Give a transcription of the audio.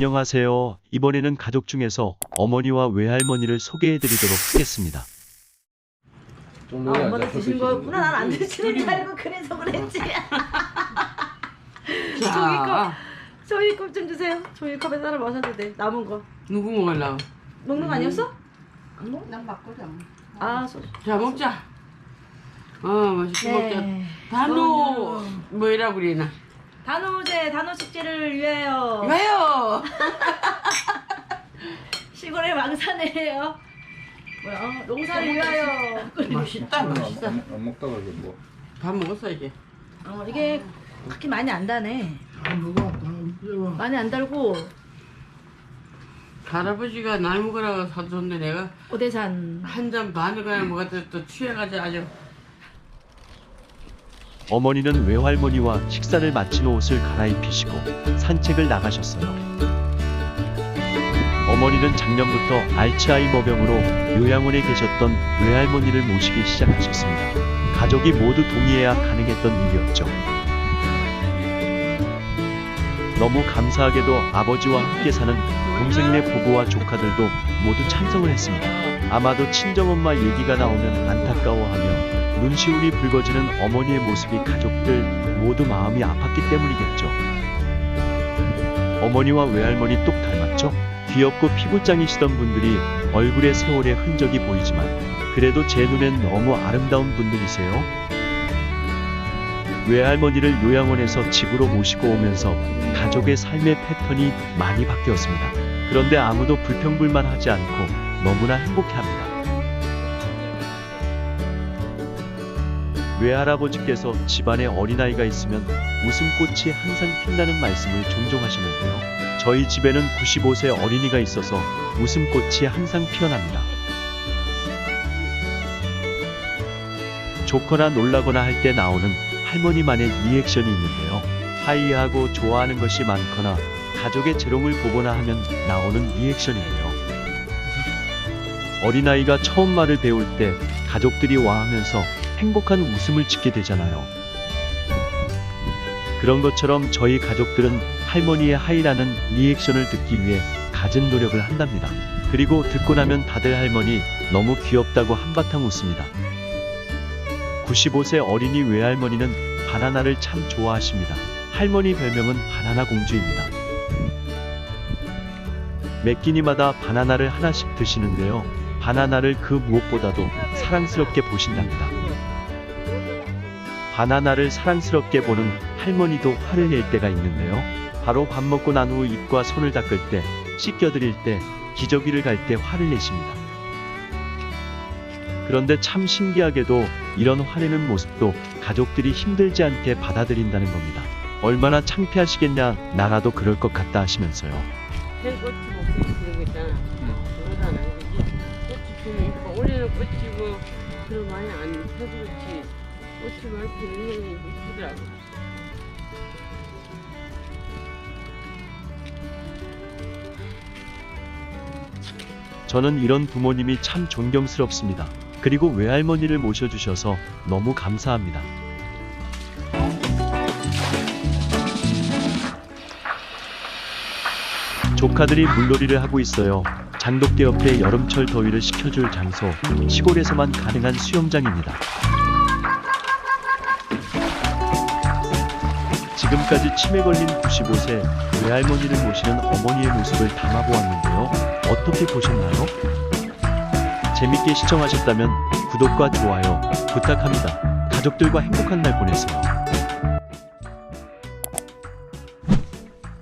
안녕하세요. 이번에는 가족 중에서 어머니와 외할머니를 소개해 드리도록 하겠습니다. 좀 아, 엄마도 돼, 드신 컵 거구나. 난 안 드시는 줄 알고 그래서 그랬지. 종이컵, 종이컵 좀 주세요. 종이컵에 따라 마셔도 돼. 남은 거. 누구 먹으려고? 먹는 거 아니었어? 안 먹? 난 바꾸자. 아, 소. 자 먹자. 어 맛있게 먹자. 네. 단호 뭐이라 그러나? 단오제 단오 축제를 위하여 왜요? 시골의 망산이에요. 뭐야? 어, 농사를 위하여. 맛있다 맛있다. 안, 안 먹다가 이거 뭐다 먹었어 이제. 어, 이게 그렇게 많이 안 다네. 다 먹어. 다 먹어. 많이 안 달고 할아버지가 날 먹으라고 사줬는데 내가 오대산. 한 잔 반을 그냥 먹었더니 또 취해가지고 아주 어머니는 외할머니와 식사를 마친 옷을 갈아입히시고 산책을 나가셨어요. 어머니는 작년부터 알츠하이머병으로 요양원에 계셨던 외할머니를 모시기 시작하셨습니다. 가족이 모두 동의해야 가능했던 일이었죠. 너무 감사하게도 아버지와 함께 사는 동생네 부부와 조카들도 모두 찬성을 했습니다. 아마도 친정엄마 얘기가 나오면 안타까워하며 눈시울이 붉어지는 어머니의 모습이 가족들 모두 마음이 아팠기 때문이겠죠. 어머니와 외할머니 똑 닮았죠? 귀엽고 피부짱이시던 분들이 얼굴에 세월의 흔적이 보이지만 그래도 제 눈엔 너무 아름다운 분들이세요. 외할머니를 요양원에서 집으로 모시고 오면서 가족의 삶의 패턴이 많이 바뀌었습니다. 그런데 아무도 불평불만하지 않고 너무나 행복해합니다. 외할아버지께서 집안에 어린아이가 있으면 웃음꽃이 항상 핀다는 말씀을 종종 하셨는데요. 저희 집에는 95세 어린이가 있어서 웃음꽃이 항상 피어납니다. 좋거나 놀라거나 할 때 나오는 할머니만의 리액션이 있는데요. 하이하고 좋아하는 것이 많거나 가족의 재롱을 보거나 하면 나오는 리액션이에요. 어린아이가 처음 말을 배울 때 가족들이 와 하면서 행복한 웃음을 짓게 되잖아요. 그런 것처럼 저희 가족들은 할머니의 하이라는 리액션을 듣기 위해 갖은 노력을 한답니다. 그리고 듣고 나면 다들 할머니 너무 귀엽다고 한바탕 웃습니다. 95세 어린이 외할머니는 바나나를 참 좋아하십니다. 할머니 별명은 바나나 공주입니다. 매 끼니마다 바나나를 하나씩 드시는데요. 바나나를 그 무엇보다도 사랑스럽게 보신답니다. 바나나를 사랑스럽게 보는 할머니도 화를 낼 때가 있는데요. 바로 밥 먹고 난 후 입과 손을 닦을 때, 씻겨드릴 때, 기저귀를 갈 때 화를 내십니다. 그런데 참 신기하게도 이런 화내는 모습도 가족들이 힘들지 않게 받아들인다는 겁니다. 얼마나 창피하시겠냐, 나라도 그럴 것 같다 하시면서요. 그런 거 있잖아. 꽃이. 올해는 꽃이 뭐 그런 많이 안 펴서 그렇지. 꽃이 피는 해는 이쁘더라고. 저는 이런 부모님이 참 존경스럽습니다. 그리고 외할머니를 모셔주셔서 너무 감사합니다. 조카들이 물놀이를 하고 있어요. 장독대 옆에 여름철 더위를 식혀줄 장소, 시골에서만 가능한 수영장입니다. 지금까지 치매 걸린 95세 외할머니를 모시는 어머니의 모습을 담아보았는데요. 어떻게 보셨나요? 재밌게 시청하셨다면 구독과 좋아요 부탁합니다. 가족들과 행복한 날 보내세요.